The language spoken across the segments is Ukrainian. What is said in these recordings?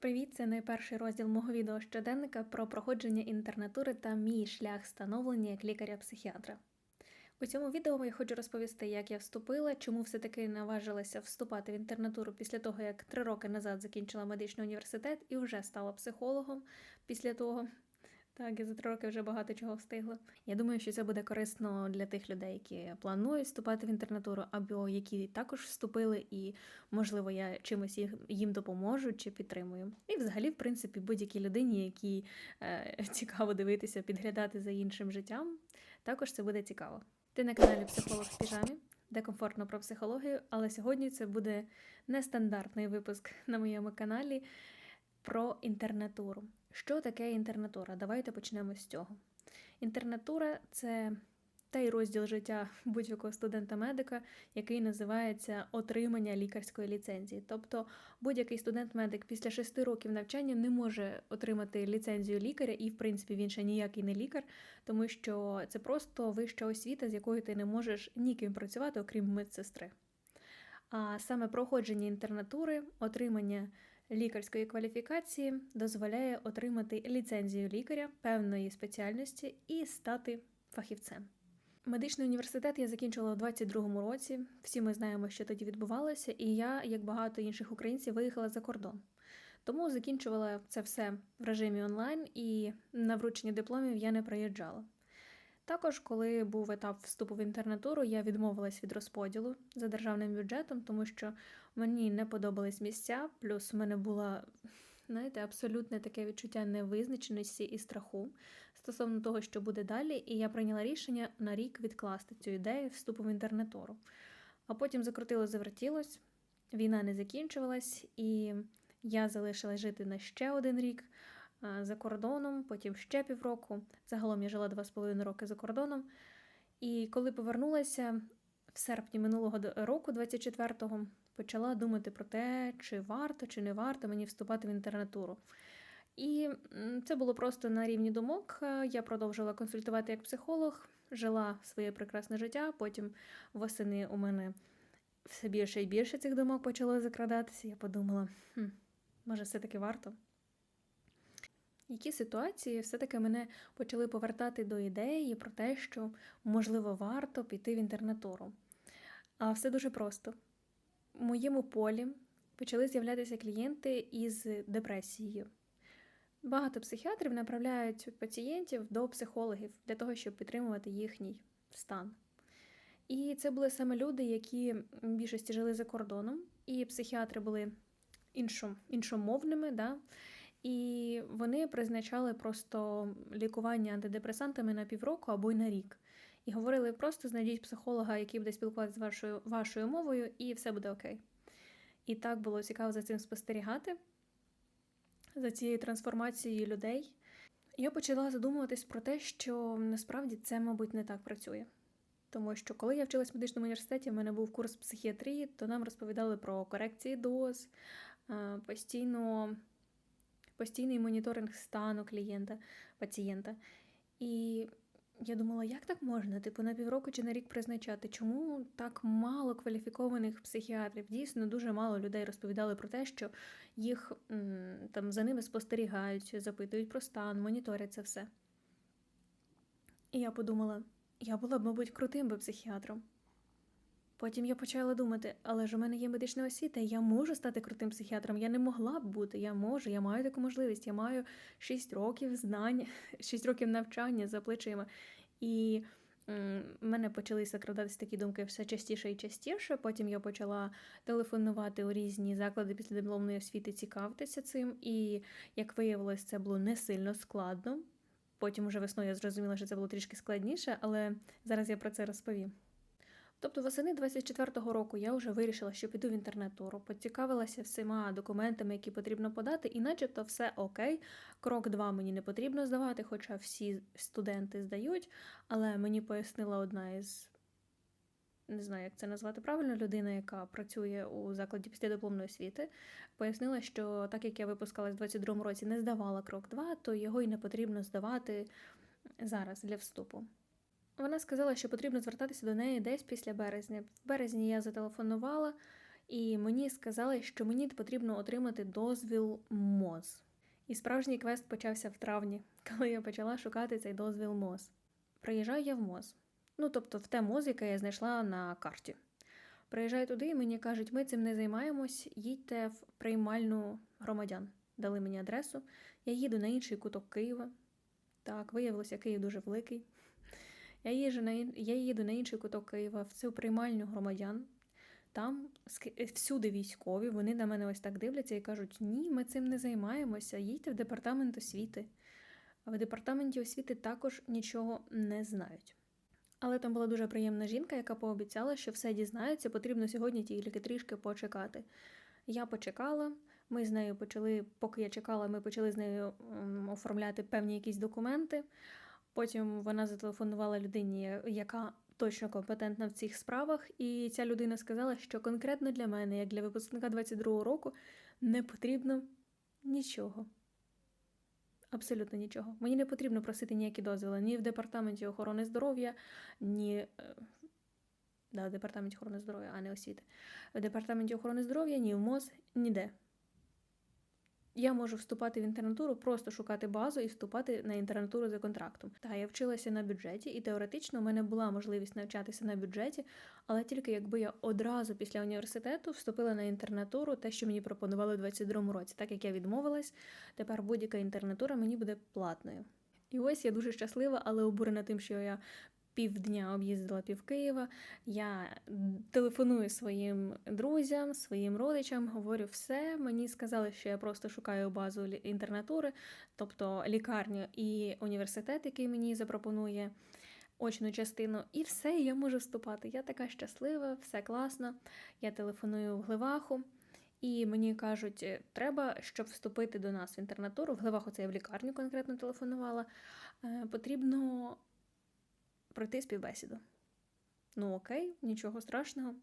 Привіт! Це найперший розділ мого відео щоденника про проходження інтернатури та мій шлях становлення як лікаря-психіатра. У цьому відео я хочу розповісти, як я вступила, чому все-таки наважилася вступати в інтернатуру після того, як три роки назад закінчила медичний університет і вже стала психологом після того. Так, я за три роки вже багато чого встигла. Я думаю, що це буде корисно для тих людей, які планують вступати в інтернатуру, або які також вступили, і можливо я чимось їм допоможу чи підтримую. І взагалі, в принципі, будь-якій людині, якій е, цікаво дивитися, підглядати за іншим життям, також це буде цікаво. Ти на каналі Психолог в піжамі, де комфортно про психологію, але сьогодні це буде нестандартний випуск на моєму каналі про інтернатуру. Що таке інтернатура? Давайте почнемо з цього. Інтернатура це той розділ життя будь-якого студента-медика, який називається отримання лікарської ліцензії. Тобто будь-який студент-медик після шести років навчання не може отримати ліцензію лікаря, і, в принципі, він ще ніякий не лікар, тому що це просто вища освіта, з якою ти не можеш ніким працювати, окрім медсестри. А саме проходження інтернатури, отримання лікарської кваліфікації дозволяє отримати ліцензію лікаря певної спеціальності і стати фахівцем. Медичний університет я закінчила у 22-му році. Всі ми знаємо, що тоді відбувалося, і я, як багато інших українців, виїхала за кордон. Тому закінчувала це все в режимі онлайн, і на вручення дипломів я не приїжджала. Також, коли був етап вступу в інтернатуру, я відмовилась від розподілу за державним бюджетом, тому що мені не подобались місця, плюс в мене було, знаєте, абсолютне таке відчуття невизначеності і страху стосовно того, що буде далі, і я прийняла рішення на рік відкласти цю ідею вступу в інтернатуру. А потім закрутило, завертілось, війна не закінчувалась, і я залишилась жити на ще один рік за кордоном, потім ще півроку. Загалом я жила два з половиною роки за кордоном. І коли повернулася в серпні минулого року, 24-го, почала думати про те, чи варто, чи не варто мені вступати в інтернатуру. І це було просто на рівні думок. Я продовжила консультувати як психолог, жила своє прекрасне життя. Потім восени у мене все більше і більше цих думок почало закрадатися. Я подумала, хм, може, все-таки варто. Які ситуації все-таки мене почали повертати до ідеї про те, що, можливо, варто піти в інтернатуру. А все дуже просто. В моєму полі почали з'являтися клієнти із депресією. Багато психіатрів направляють пацієнтів до психологів для того, щоб підтримувати їхній стан. І це були саме люди, які в більшості жили за кордоном, і психіатри були іншом, іншомовними. Да? І вони призначали просто лікування антидепресантами на півроку або й на рік. І говорили: просто знайдіть психолога, який буде спілкуватися з вашою вашою мовою, і все буде окей. І так було цікаво за цим спостерігати, за цією трансформацією людей. Я почала задумуватись про те, що насправді це, мабуть, не так працює. Тому що, коли я вчилась в медичному університеті, в мене був курс психіатрії, то нам розповідали про корекції доз, постійно постійний моніторинг стану клієнта, пацієнта. І я думала, як так можна? Типу на півроку чи на рік призначати? Чому так мало кваліфікованих психіатрів? Дійсно, дуже мало людей розповідали про те, що їх там за ними спостерігають, запитують про стан, моніторять це все. І я подумала, я була б, мабуть, крутим би психіатром. Потім я почала думати, але ж у мене є медична освіта, я можу стати крутим психіатром. Я не могла б бути, я можу, я маю таку можливість. Я маю 6 років знань, 6 років навчання за плечима. І в мене почалися крадатися такі думки все частіше і частіше. Потім я почала телефонувати у різні заклади після дипломної освіти, цікавитися цим. І як виявилось, це було не сильно складно. Потім уже весною я зрозуміла, що це було трішки складніше, але зараз я про це розповім. Тобто восени 24-го року я вже вирішила, що піду в інтернатуру, поцікавилася всіма документами, які потрібно подати, і начебто все окей. Крок два мені не потрібно здавати, хоча всі студенти здають. Але мені пояснила одна із, не знаю, як це назвати правильно, людина, яка працює у закладі після дипломної освіти, пояснила, що так як я випускалась в 22-му році, не здавала крок 2, то його й не потрібно здавати зараз для вступу. Вона сказала, що потрібно звертатися до неї десь після березня. В березні я зателефонувала І мені сказали, що мені потрібно отримати дозвіл МОЗ. І справжній квест почався в травні, коли я почала шукати цей дозвіл МОЗ. Приїжджаю я в МОЗ. Ну, тобто в те МОЗ, яке я знайшла на карті. Приїжджаю туди, і мені кажуть, ми цим не займаємось, їдьте в приймальну громадян. Дали мені адресу. Я їду на інший куток Києва. Так, виявилося, Київ дуже великий. Я їжу на я їду на інший куток Києва в цю приймальню громадян. Там всюди військові, вони на мене ось так дивляться і кажуть: ні, ми цим не займаємося, їдьте в департамент освіти. В департаменті освіти також нічого не знають. Але там була дуже приємна жінка, яка пообіцяла, що все дізнається, потрібно сьогодні тільки трішки почекати. Я почекала, ми з нею почали, поки я чекала, ми почали з нею оформляти певні якісь документи. Потім вона зателефонувала людині, яка точно компетентна в цих справах, і ця людина сказала, що конкретно для мене, як для випускника 22-го року, не потрібно нічого. Абсолютно нічого. Мені не потрібно просити ніякі дозволи ні в департаменті охорони здоров'я, ні е, да, в департаменті охорони здоров'я, а не освіти. В департаменті охорони здоров'я, ні в МОЗ, ніде. Я можу вступати в інтернатуру, просто шукати базу і вступати на інтернатуру за контрактом. Та я вчилася на бюджеті, і теоретично в мене була можливість навчатися на бюджеті, але тільки якби я одразу після університету вступила на інтернатуру, те, що мені пропонували у 22-му році. Так як я відмовилась, тепер будь-яка інтернатура мені буде платною. І ось я дуже щаслива, але обурена тим, що я півдня об'їздила пів Києва. Я телефоную своїм друзям, своїм родичам, говорю все. Мені сказали, що я просто шукаю базу інтернатури, тобто лікарню і університет, який мені запропонує очну частину, і все, я можу вступати. Я така щаслива, все класно. Я телефоную в Гливаху. І мені кажуть, «Е, треба, щоб вступити до нас в інтернатуру. В Гливаху це я в лікарню конкретно телефонувала. е, Потрібно пройти співбесіду. Ну, окей, нічого страшного.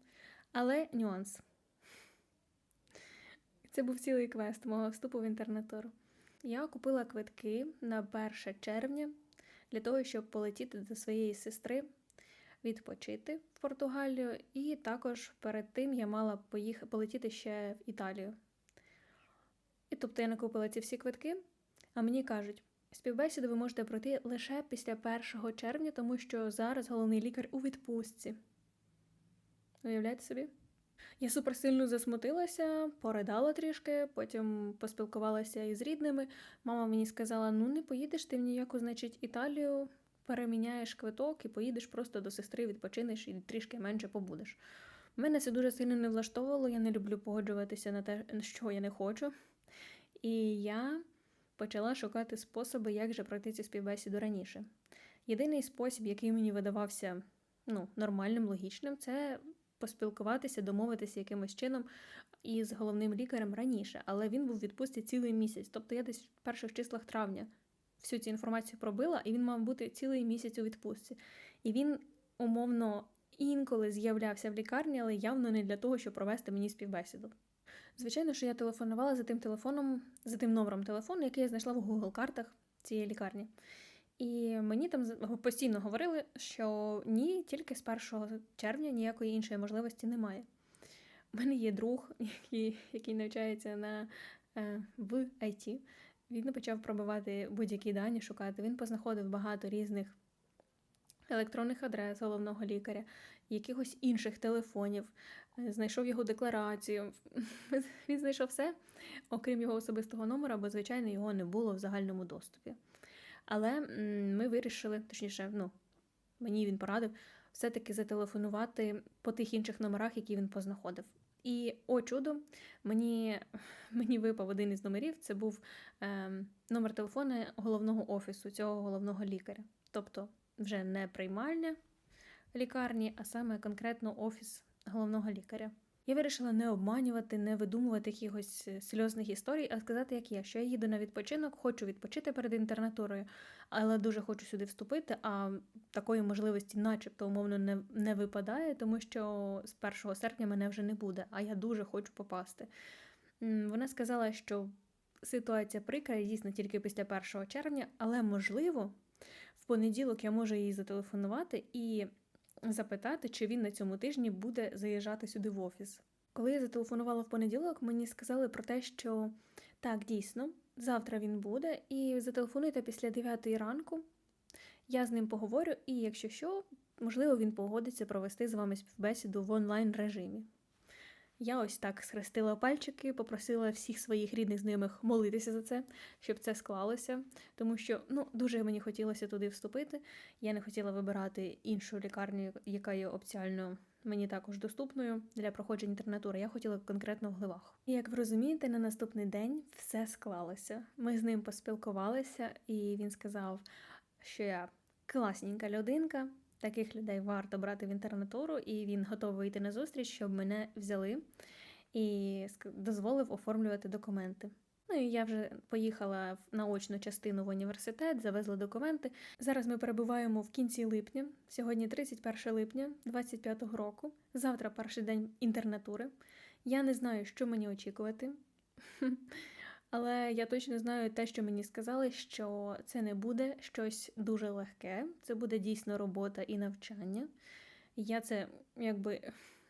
Але нюанс. Це був цілий квест мого вступу в інтернатуру. Я купила квитки на 1 червня для того, щоб полетіти до своєї сестри, відпочити в Португалію, і також перед тим я мала поїх... полетіти ще в Італію. І тобто я накупила ці всі квитки, а мені кажуть, співбесіду ви можете пройти лише після 1 червня, тому що зараз головний лікар у відпустці. Уявляєте собі? Я суперсильно засмутилася, поридала трішки, потім поспілкувалася із рідними. Мама мені сказала: ну не поїдеш ти в ніяку, значить, Італію, переміняєш квиток і поїдеш просто до сестри, відпочинеш і трішки менше побудеш. Мене це дуже сильно не влаштовувало, я не люблю погоджуватися на те, що я не хочу. І я почала шукати способи, як же пройти цю співбесіду раніше. Єдиний спосіб, який мені видавався ну, нормальним, логічним, це поспілкуватися, домовитися якимось чином із головним лікарем раніше, але він був в відпустці цілий місяць. Тобто я десь в перших числах травня всю цю інформацію пробила, і він мав бути цілий місяць у відпустці. І він умовно інколи з'являвся в лікарні, але явно не для того, щоб провести мені співбесіду. Звичайно, що я телефонувала за тим телефоном, за тим номером телефону, який я знайшла в Google картах цієї лікарні. І мені там постійно говорили, що ні, тільки з 1 червня ніякої іншої можливості немає. У мене є друг, який, який навчається на, е, в IT. Він почав пробивати будь-які дані, шукати. Він познаходив багато різних електронних адрес головного лікаря, якихось інших телефонів, е, знайшов його декларацію. Він знайшов все, окрім його особистого номера, бо, звичайно, його не було в загальному доступі. Але ми вирішили, точніше, ну, мені він порадив, все-таки зателефонувати по тих інших номерах, які він познаходив. І о чудо, мені, мені випав один із номерів. Це був ем, номер телефону головного офісу цього головного лікаря. Тобто, вже не приймальня лікарні, а саме конкретно офіс головного лікаря. Я вирішила не обманювати, не видумувати якихось е, сльозних історій, а сказати, як є, що я їду на відпочинок, хочу відпочити перед інтернатурою, але дуже хочу сюди вступити. А такої можливості, начебто, умовно, не, не випадає, тому що з 1 серпня мене вже не буде, а я дуже хочу попасти. Вона сказала, що ситуація прикра дійсно тільки після 1 червня, але можливо, в понеділок я можу їй зателефонувати і запитати, чи він на цьому тижні буде заїжджати сюди в офіс. Коли я зателефонувала в понеділок, мені сказали про те, що так, дійсно, завтра він буде, і зателефонуйте після 9 ранку. Я з ним поговорю, і якщо що, можливо, він погодиться провести з вами співбесіду в онлайн режимі. Я ось так схрестила пальчики, попросила всіх своїх рідних знайомих молитися за це, щоб це склалося, тому що ну дуже мені хотілося туди вступити. Я не хотіла вибирати іншу лікарню, яка є опціально мені також доступною для проходження інтернатури. Я хотіла конкретно в гливах. І як ви розумієте, на наступний день все склалося. Ми з ним поспілкувалися, і він сказав, що я класненька людинка. Таких людей варто брати в інтернатуру, і він готовий вийти на зустріч, щоб мене взяли і дозволив оформлювати документи. Ну і я вже поїхала в наочну частину в університет, завезла документи. Зараз ми перебуваємо в кінці липня. Сьогодні 31 липня 25-го року. Завтра перший день інтернатури. Я не знаю, що мені очікувати. Але я точно знаю те, що мені сказали, що це не буде щось дуже легке, це буде дійсно робота і навчання. Я це якби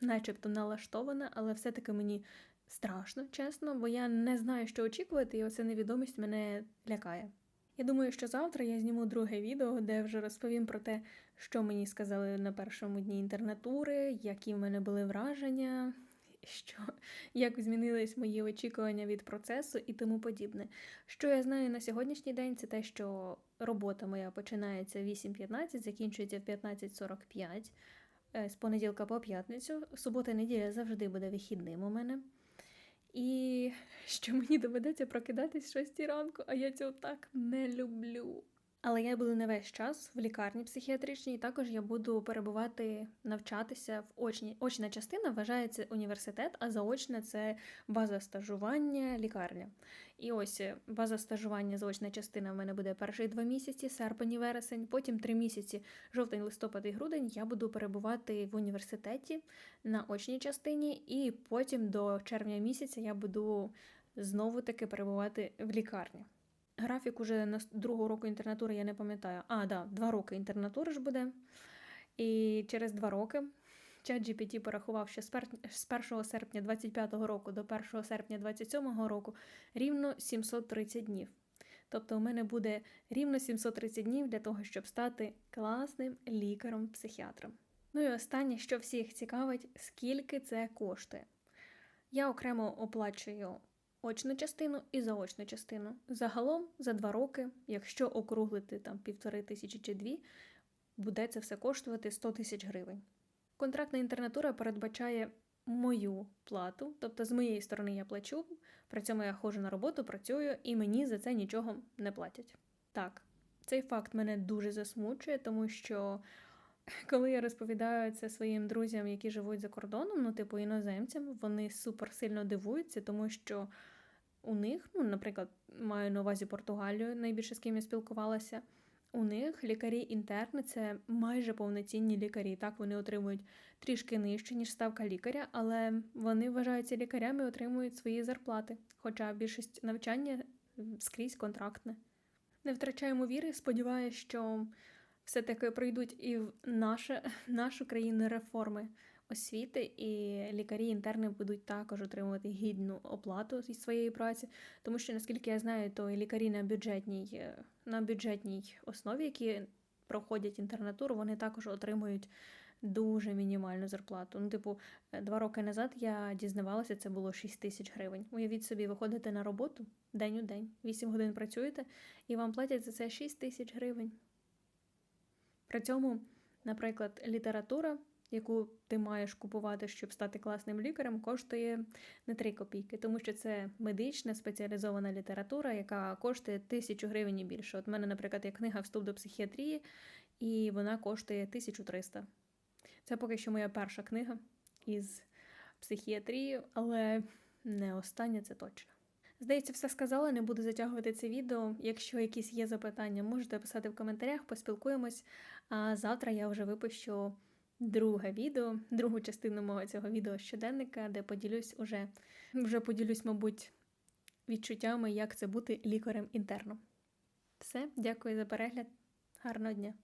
начебто налаштована, але все-таки мені страшно, чесно, бо я не знаю, що очікувати, і оця невідомість мене лякає. Я думаю, що завтра я зніму друге відео, де вже розповім про те, що мені сказали на першому дні інтернатури, які в мене були враження, що як змінились мої очікування від процесу і тому подібне. Що я знаю на сьогоднішній день, це те, що робота моя починається в 8.15, закінчується в 15.45 е, з понеділка по п'ятницю. Субота і неділя завжди буде вихідним у мене. І що мені доведеться прокидатись в 6 ранку, а я цього так не люблю. Але я буду не весь час в лікарні психіатричній, також я буду перебувати, навчатися в очній. Очна частина вважається університет, а заочна це база стажування, лікарня. І ось е, база стажування, заочна частина в мене буде перші два місяці, серпень і вересень, потім три місяці, жовтень, листопад і грудень. Я буду перебувати в університеті на очній частині, і потім до червня місяця я буду знову таки перебувати в лікарні. Графік уже на другого року інтернатури я не пам'ятаю. А, да, два роки інтернатури ж буде. І через два роки ChatGPT порахував, що з 1 серпня 25 року до 1 серпня 27 року рівно 730 днів. Тобто у мене буде рівно 730 днів для того, щоб стати класним лікарем-психіатром. Ну і останнє, що всіх цікавить, скільки це коштує. Я окремо оплачую очну частину і заочну частину. Загалом за два роки, якщо округлити там півтори тисячі чи дві, буде це все коштувати 100 тисяч гривень. Контрактна інтернатура передбачає мою плату, тобто з моєї сторони я плачу, при цьому я ходжу на роботу, працюю, і мені за це нічого не платять. Так, цей факт мене дуже засмучує, тому що коли я розповідаю це своїм друзям, які живуть за кордоном, ну, типу іноземцям, вони супер сильно дивуються, тому що у них, ну, наприклад, маю на увазі Португалію, найбільше з ким я спілкувалася. У них лікарі-інтерни це майже повноцінні лікарі. Так, вони отримують трішки нижче, ніж ставка лікаря, але вони вважаються лікарями і отримують свої зарплати. Хоча більшість навчання скрізь контрактне. Не втрачаємо віри, сподіваюся, що все-таки прийдуть і в наше, нашу країну реформи освіти, і лікарі-інтерни будуть також отримувати гідну оплату зі своєї праці. Тому що, наскільки я знаю, то і лікарі на бюджетній, е, на бюджетній основі, які проходять інтернатуру, вони також отримують дуже мінімальну зарплату. Ну, типу, е, два роки назад я дізнавалася, це було 6 тисяч гривень. Уявіть собі, виходите на роботу день у день, 8 годин працюєте, і вам платять за це 6 тисяч гривень. При цьому, наприклад, література, яку ти маєш купувати, щоб стати класним лікарем, коштує не 3 копійки, тому що це медична спеціалізована література, яка коштує тисячу гривень і більше. От в мене, наприклад, є книга Вступ до психіатрії, і вона коштує 1300. Це поки що моя перша книга із психіатрії, але не остання це точно. Здається, все сказала, не буду затягувати це відео. Якщо якісь є запитання, можете писати в коментарях, поспілкуємось. А завтра я вже випущу друге відео, другу частину мого цього відео щоденника, де поділюсь уже, вже поділюсь, мабуть, відчуттями, як це бути лікарем інтерном. Все, дякую за перегляд. Гарного дня!